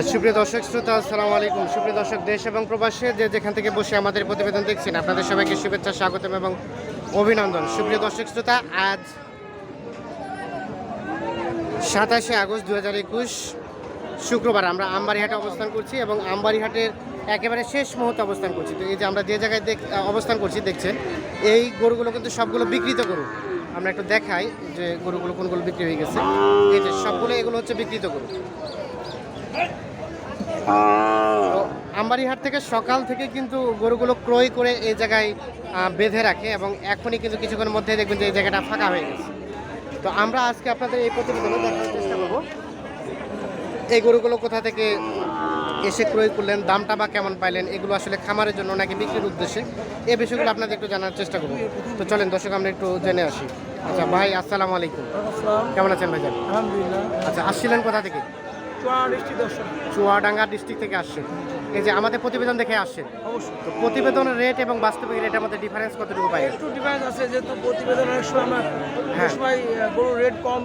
সুপ্রিয় দর্শক, শ্রোতা, আসসালামু আলাইকুম। সুপ্রিয় দর্শক, দেশ এবং প্রবাসে যে যেখান থেকে বসে আমাদের প্রতিবেদন দেখছেন, আপনাদের সবাইকে শুভেচ্ছা, স্বাগতম এবং অভিনন্দন। সুপ্রিয় দর্শক, শ্রোতা, আজ সাতাশে আগস্ট দু হাজার একুশ, শুক্রবার আমরা আমবাড়িহাটে অবস্থান করছি এবং আমবাড়িহাটের একেবারে শেষ মুহূর্তে অবস্থান করছি। তো এই যে আমরা যে জায়গায় দেখ অবস্থান করছি, দেখছেন, এই গরুগুলো কিন্তু সবগুলো বিকৃত গরু। আমরা একটু দেখাই যে গরুগুলো কোনগুলো বিক্রি হয়ে গেছে। এই যে সবগুলো এগুলো হচ্ছে বিকৃত গরু। আমবাড়িহাট থেকে সকাল থেকে কিন্তু গরুগুলো ক্রয় করে এই জায়গায় বেঁধে রাখে এবং এখনই কিন্তু কিছুক্ষণের মধ্যে দেখবেন যে এই জায়গাটা ফাঁকা হয়ে গেছে। তো আমরা আজকে আপনাদের এই প্রতিবেদনে দেখার চেষ্টা করব। এই গরুগুলো কোথা থেকে এসে ক্রয় করলেন দামটা বা কেমন পাইলেন এগুলো আসলে খামারের জন্য নাকি বিক্রির উদ্দেশ্যে? এই বিষয়গুলো আপনাদের একটু জানার চেষ্টা করব। তো চলেন দর্শক আমরা একটু জেনে আসি। আচ্ছা ভাই আসসালামু আলাইকুম। কেমন আছেন ভাই আচ্ছা আসছিলেন কোথা থেকে? চুয়াডাঙ্গা ডিস্ট্রিক্ট থেকে আসছেন। এই যে আমাদের প্রতিবেদন দেখে আসছেন। অবশ্যই। তো প্রতিবেদনের রেট এবং বাস্তবিক রেটের মধ্যে ডিফারেন্স কতটুকু পাই? একটু ডিফারেন্স আছে যেহেতু প্রতিবেদন অনেক সময় আমরা হ্যাঁ। সময় গরুর রেট কম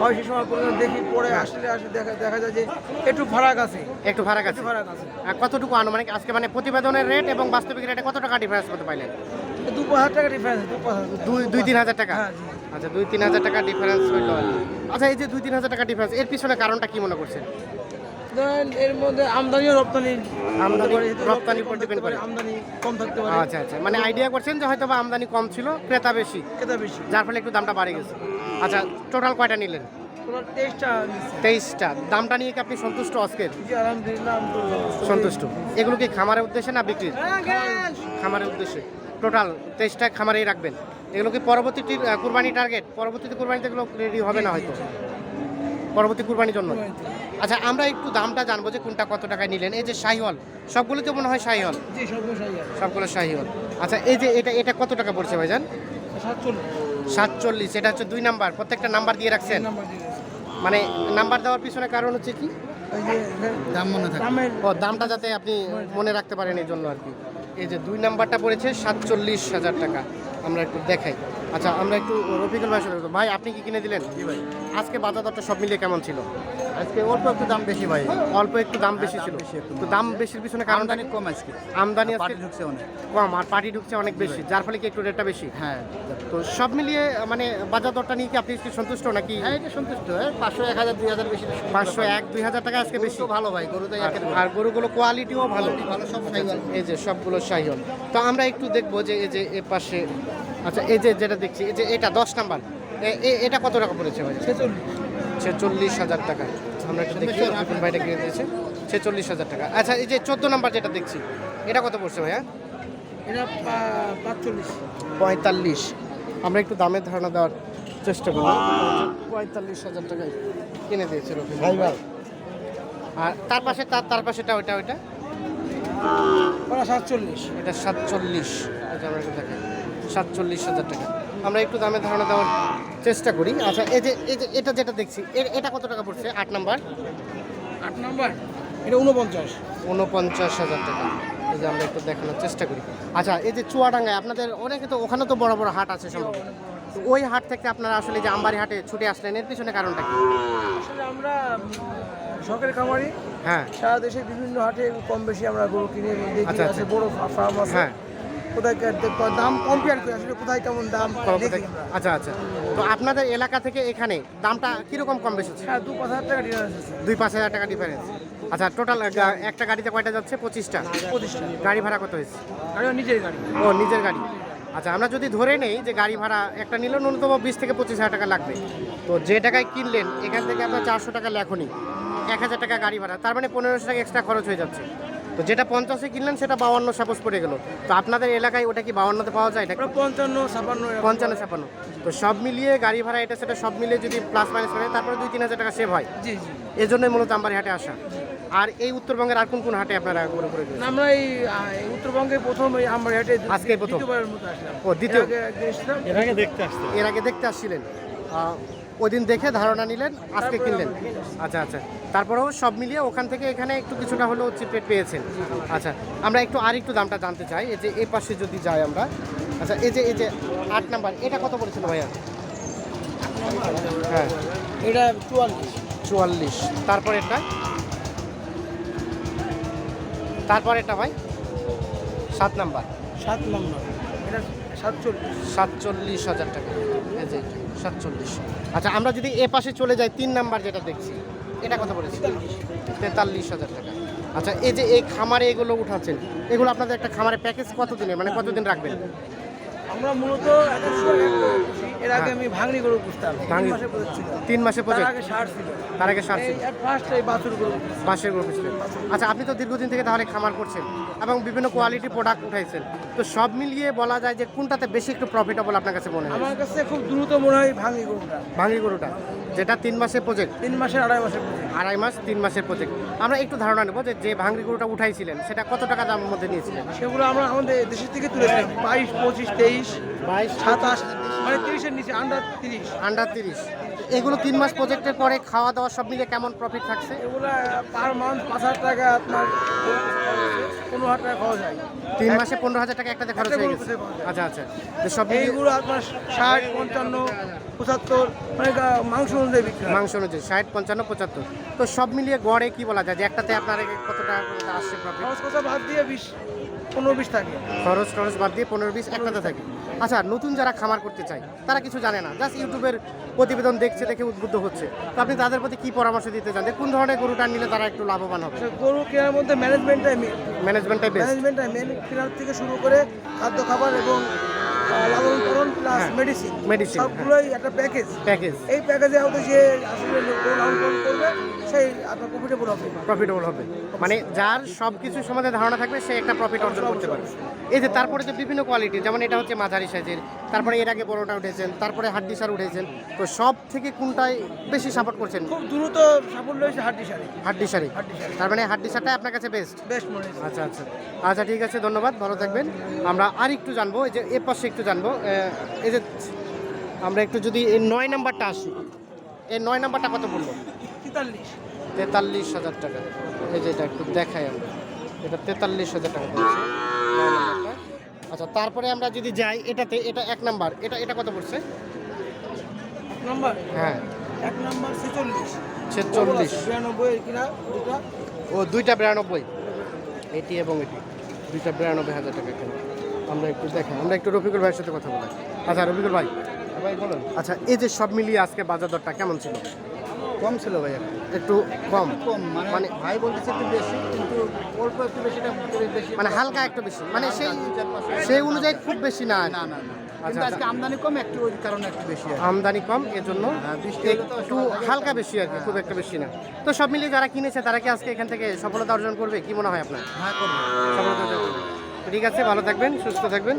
হয় সে সময় প্রতিবেদন দেখি পরে আসলে আসলে দেখা দেখা যায় যে একটু ফারাক আছে। একটু ফারাক আছে। ফারাক আছে। কতটুকু আনুমানিক আজকে মানে প্রতিবেদনের রেট এবং বাস্তবিক রেটে কত টাকা ডিফারেন্স করতে পাইলেন? দু পাঁচ হাজার টাকা ডিফারেন্স দু পাঁচ হাজার দুই দুই তিন হাজার টাকা? হ্যাঁ, আচ্ছা দুই তিন হাজার টাকা ডিফারেন্স হইল। আচ্ছা এই যে দুই তিন হাজার টাকা ডিফারেন্স এর পিছনে কারণটা কি মনে করছেন? ধরেন এর মধ্যে আমদানি ও রপ্তানি আমদানি, রপ্তানির উপর করে। আমদানি কম থাকতে পারে। আচ্ছা আচ্ছা মানে আইডিয়া করছেন যে হয়তো আমদানি কম ছিল ক্রেতা বেশি। ক্রেতা বেশি। যার ফলে একটু দামটা বাড়ে গেছে। আচ্ছা টোটাল কয়টা নিলেন? তেইশটা দামটা নিয়ে কি আপনি সন্তুষ্ট আজকের? সন্তুষ্ট। এগুলো কি খামারের উদ্দেশ্যে না বিক্রির? খামারের উদ্দেশ্যে। টোটাল তেইশটা খামারেই রাখবেন। এগুলো কি পরবর্তীটি কুরবানি টার্গেট পরবর্তীতে কুরবানিতে এগুলো রেডি হবে না হয়তো? পরবর্তী কুরবানির জন্য। আচ্ছা আমরা একটু দামটা জানব যে কোনটা কত টাকায় নিলেন। এই যে শাহিওয়াল সবগুলো তো মনে হয় শাহিওয়াল? সবগুলো শাহিওয়াল। আচ্ছা এই যে এটা এটা কত টাকা পড়ছে ভাইজান? সাতচল্লিশ। সাতচল্লিশ এটা হচ্ছে দুই নাম্বার। প্রত্যেকটা নাম্বার দিয়ে রাখছেন। মানে নাম্বার দেওয়ার পিছনে কারণ হচ্ছে কি? দাম মনে থাকে। ও দামটা যাতে আপনি মনে রাখতে পারেন এই জন্য আর কি। এই যে দুই নাম্বারটা পড়েছে সাতচল্লিশ হাজার টাকা। আমরা একটু দেখাই। আচ্ছা আমরা একটু রফিকুল ভাই ভাই আপনি কি কিনে দিলেন? ভাই। আজকে বাজার দরটা সব মিলিয়ে কেমন ছিল? আজকে অল্প একটু দাম বেশি ভাই। অল্প একটু দাম বেশি ছিল। বেশি তো দাম বেশির পিছনে কারণ আমদানি কম আজকে। আমদানি আজকে ঢুকছে অনেক। কম আর পার্টি ঢুকছে অনেক বেশি যার ফলে কি একটু রেটটা বেশি? হ্যাঁ। তো সব মিলিয়ে মানে বাজার দরটা নিয়ে কি আপনি কি সন্তুষ্ট নাকি? হ্যাঁ এটা সন্তুষ্ট হ্যাঁ। পাঁচশো এক হাজার দুই হাজার বেশি পাঁচশো এক দুই হাজার টাকা আজকে বেশি। ভালো ভাই গরু আর- গরুগুলো কোয়ালিটিও ভালো। ভালো সব এই যে সবগুলো শাহিওয়াল তো আমরা একটু দেখব যে এই যে এ পাশে আচ্ছা এই যে যেটা দেখছি এই যে এটা দশ নাম্বার। এটা কত টাকা পড়েছে ভাই? ছেচল্লিশ হাজার টাকা। আমরা একটু দেখি রফিকুল ভাইটা কিনে দিয়েছে। ছেচল্লিশ হাজার টাকা। আচ্ছা এই যে চোদ্দ নাম্বার যেটা দেখছি এটা কত পড়ছে ভাইয়া? এটা পাঁচচল্লিশ। পঁয়তাল্লিশ। আমরা একটু দামের ধারণা দেওয়ার চেষ্টা করব। পঁয়তাল্লিশ হাজার টাকায় কিনে দিয়েছে রফিক ভাই। ভাই আর তার পাশে তার তার পাশেটা ওইটা ওইটা? সাতচল্লিশ। এটা সাতচল্লিশ। এটা আমরা একটু দেখাই সাতচল্লিশ হাজার টাকা। আমরা একটু দামের ধারণা দেওয়ার চেষ্টা করি। আচ্ছা এই যে এই যে এটা যেটা দেখছি এটা কত টাকা পড়ছে? আট নাম্বার? আট নাম্বার? এটা উনপঞ্চাশ উনপঞ্চাশ হাজার টাকা। এই যে আমরা একটু দেখানোর চেষ্টা করি। আচ্ছা এই যে চুয়াডাঙ্গায় আপনাদের অনেকে তো ওখানে তো বড় বড় হাট আছে সম্ভবত তো ওই হাট থেকে আপনারা আসলে যে আমবাড়ি হাটে ছুটে আসলেন এর পিছনে কারণটা কি? আসলে আমরা শখের খামারি। হ্যাঁ। সারা দেশে বিভিন্ন হাটে কম বেশি আমরা গরু কিনে দেখি আচ্ছা, আছে আচ্ছা। বড় ফার্ম আছে। হ্যাঁ। কোথায় দাম কম্পেয়ার করি আসলে কোথায় কেমন দাম। আচ্ছা আচ্ছা। তো আপনাদের এলাকা থেকে এখানে দামটা কীরকম কম বেশি? হ্যাঁ দু পাঁচ হাজার টাকা ডিফারেন্স দুই পাঁচ হাজার টাকা ডিফারেন্স আচ্ছা টোটাল একটা গাড়িতে কয়টা যাচ্ছে? পঁচিশটা। প্রতিষ্ঠান গাড়ি ভাড়া কত হয়েছে? গাড়ি নিজের গাড়ি। ও নিজের গাড়ি। আচ্ছা আমরা যদি ধরে নেই যে গাড়ি ভাড়া একটা নিলে ন্যূনতম বিশ থেকে পঁচিশ হাজার টাকা লাগবে। তো যে টাকায় কিনলেন এখান থেকে আপনার চারশো টাকা লেখনি। এক হাজার টাকা গাড়ি ভাড়া। তার মানে পনেরোশো টাকা এক্সট্রা খরচ হয়ে যাচ্ছে। তো যেটা পঞ্চাশে কিনলেন সেটা বাউান্ন সাপোজ পড়ে গেল। তো আপনাদের এলাকায় ওটা কি বাউান্নতে পাওয়া যায়? এটা পঞ্চান্ন ছাপান্ন পঞ্চান্ন ছাপান্ন। তো সব মিলিয়ে গাড়ি ভাড়া এটা সেটা সব মিলিয়ে যদি প্লাস মাইনাস করে তারপরে দুই তিন হাজার টাকা সেভ হয়। জি জি। এই জন্যই মূলত আমবাড়ি হাটে আসা। আর এই উত্তরবঙ্গের আর কোন কোন হাটে আপনারা ঘুরে ঘুরে আমরা এই উত্তরবঙ্গে প্রথম এই আমার হাটে আজকেই প্রথম? মতো আসলাম। ও, দ্বিতীয়? এর আগে একদিন এসেছিলাম। এর আগে দেখতে আসছিলেন। ওই দিন দেখে ধারণা নিলেন আজকে কিনলেন। আচ্ছা আচ্ছা। তারপরেও সব মিলিয়ে ওখান থেকে এখানে একটু কিছুটা হলেও চিপ রেট পেয়েছেন। আচ্ছা আমরা একটু আর একটু দামটা জানতে চাই। এই যে এই পাশে যদি যাই আমরা আচ্ছা এই যে এই যে আট নাম্বার এটা কত পড়েছিল ভাইয়া? হ্যাঁ। এটা চুয়াল্লিশ। চুয়াল্লিশ। তারপর এটা তারপর এটা ভাই? সাত নাম্বার। সাত নম্বর। এটা সাতচল্লিশ। সাতচল্লিশ হাজার টাকা। এই যে, সাতচল্লিশ। আচ্ছা আমরা যদি এ পাশে চলে যাই, তিন নাম্বার যেটা দেখছি, এটা কথা বলেছি। তেতাল্লিশ হাজার টাকা। আচ্ছা এই যে এই খামারে এগুলো উঠাচ্ছেন, এগুলো আপনাদের একটা খামারে প্যাকেজ কতদিনের? মানে কতদিন রাখবেন? আমরা মূলত গরু। এর আগে আমি ভাঙড়ি গরু পুষতাম তিন মাসে তার আগে ষাট ছিল। তার আগে ষাট ছিল। ফার্স্ট এই বাছুর গরু। বাঁশের গ্রুপ ছিলেন আচ্ছা আপনি তো দীর্ঘদিন থেকে তাহলে খামার করছেন এবং বিভিন্ন কোয়ালিটি প্রোডাক্ট উঠাইছেন। তো সব মিলিয়ে বলা যায় যে কোনটাতে বেশি একটু প্রফিটেবল আপনার কাছে মনে হয়? আমার কাছে খুব দ্রুত মনে হয় ভাঙি গরুটা। ভাঙি গরুটা যেটা তিন মাসের প্রজেক্ট তিন মাসের আড়াই মাসের আড়াই মাস তিন মাসের প্রজেক্ট আমরা একটু ধারণা নেব যে যে ভাঙড়ি গরুটা উঠাইছিলেন সেটা কত টাকা দামের মধ্যে নিয়েছিলেন? সেগুলো আমরা আমাদের দেশের থেকে তুলেছিলাম। বাইশ পঁচিশ তেইশ বাইশ সাতাশ মানে তিরিশের নিচে আন্ডার তিরিশ। আন্ডার তিরিশ। এগুলো তিন মাস প্রজেক্টের পরে খাওয়া দাওয়া সব মিলিয়ে কেমন প্রফিট থাকছে? এগুলো পার মান্থ পাঁচ হাজার টাকা আপনার পনেরো হাজার টাকা খরচ হয়। তিন মাসে পনেরো হাজার টাকা একটাতে খরচ হয়ে গেছে। আচ্ছা আচ্ছা। তো সব এইগুলো আপনার ষাট পঞ্চান্ন পঁচাত্তর মানে মাংস অনুযায়ী বিক্রি মাংস অনুযায়ী ষাট পঞ্চান্ন পঁচাত্তর। তো সব মিলিয়ে গড়ে কি বলা যায়? যে একটাতে আপনার কত টাকা আসছে প্রফিট খরচ বাদ দিয়ে বিশ। পনেরো বিশ থাকে। খরচ টরচ বাদ দিয়ে পনেরো বিশ একটাতে থাকে। আচ্ছা নতুন যারা খামার করতে চায় তারা কিছু জানে না। জাস্ট ইউটিউবের প্রতিবেদন দেখছে দেখে উদ্বুদ্ধ হচ্ছে। তো আপনি তাদের প্রতি কি পরামর্শ দিতে চান? যে কোন ধরনের গরুটা নিলে তারা একটু লাভবান হবে? গরু কেনার মধ্যে ম্যানেজমেন্টটাই মেন ম্যানেজমেন্টটাই ম্যানেজমেন্টটাই মেন কেনার থেকে শুরু করে খাদ্য খাবার এবং প্লাস হ্যাঁ। মেডিসিন সবগুলোই একটা প্যাকেজ প্যাকেজ এই প্যাকেজে আওতায় যে আসলে করবে সেই আপনার প্রফিটেবল হবে। প্রফিটেবল হবে। মানে যার সব কিছু সম্বন্ধে ধারণা থাকবে সে একটা প্রফিট অর্জন করতে পারবে। এই যে তারপরে যে বিভিন্ন কোয়ালিটি যেমন এটা হচ্ছে মাঝারি সাইজের তারপরে এর আগে বড়টা উঠেছেন তারপরে হাড্ডি সার উঠেছেন তো সব থেকে কোনটাই বেশি সাপোর্ট করছেন? খুব দ্রুত সাফল্য হয়েছে হাড্ডি সারে। হাড্ডি সারি। তার মানে হাড্ডি সারটাই আপনার কাছে বেস্ট বেস্ট মনে আচ্ছা আচ্ছা। আচ্ছা ঠিক আছে ধন্যবাদ। ভালো থাকবেন। আমরা আর একটু জানব এই যে এ পাশে একটু জানব। এই যে আমরা একটু যদি এই নয় নাম্বারটা আসি এই নয় নাম্বারটা কত বলব তেতাল্লিশ। তেতাল্লিশ হাজার টাকা। এই যে এটা একটু দেখাই আমরা। এটা তেতাল্লিশ হাজার টাকা পড়ছে। আচ্ছা তারপরে আমরা যদি যাই এটাতে এটা এক নাম্বার। এটা এটা কত পড়ছে? এক নম্বর? হ্যাঁ। এক নম্বর ছেচল্লিশ। ছেচল্লিশ। বিরানব্বই কিনা দুটা। ও দুইটা বিরানব্বই। এটি এবং এটি। দুইটা বিরানব্বই হাজার টাকা কেন। আমরা একটু দেখাই আমরা একটু রফিকুল ভাইয়ের সাথে কথা বলি। আচ্ছা রফিকুল ভাই। ভাই বলুন। আচ্ছা এই যে সব মিলিয়ে আজকে বাজার দরটা কেমন ছিল? কম ছিল ভাই একটু। কম। কম মানে মানে ভাই বলতেছে একটু বেশি কিন্তু অল্প একটু বেশিটা বেশি। মানে হালকা একটু বেশি মানে সেই সেই অনুযায়ী খুব বেশি না। না না আচ্ছা, কিন্তু আজকে আমদানি কম একটু ওই কারণে একটু বেশি আমদানি কম এর জন্য হ্যাঁ, একটু হালকা বেশি আর কি খুব একটা বেশি না। তো সব মিলিয়ে যারা কিনেছে তারা কি আজকে এখান থেকে সফলতা অর্জন করবে? কি মনে হয় আপনার? হ্যাঁ করব। সফলতা অর্জন করবে। ঠিক আছে ভালো থাকবেন সুস্থ থাকবেন।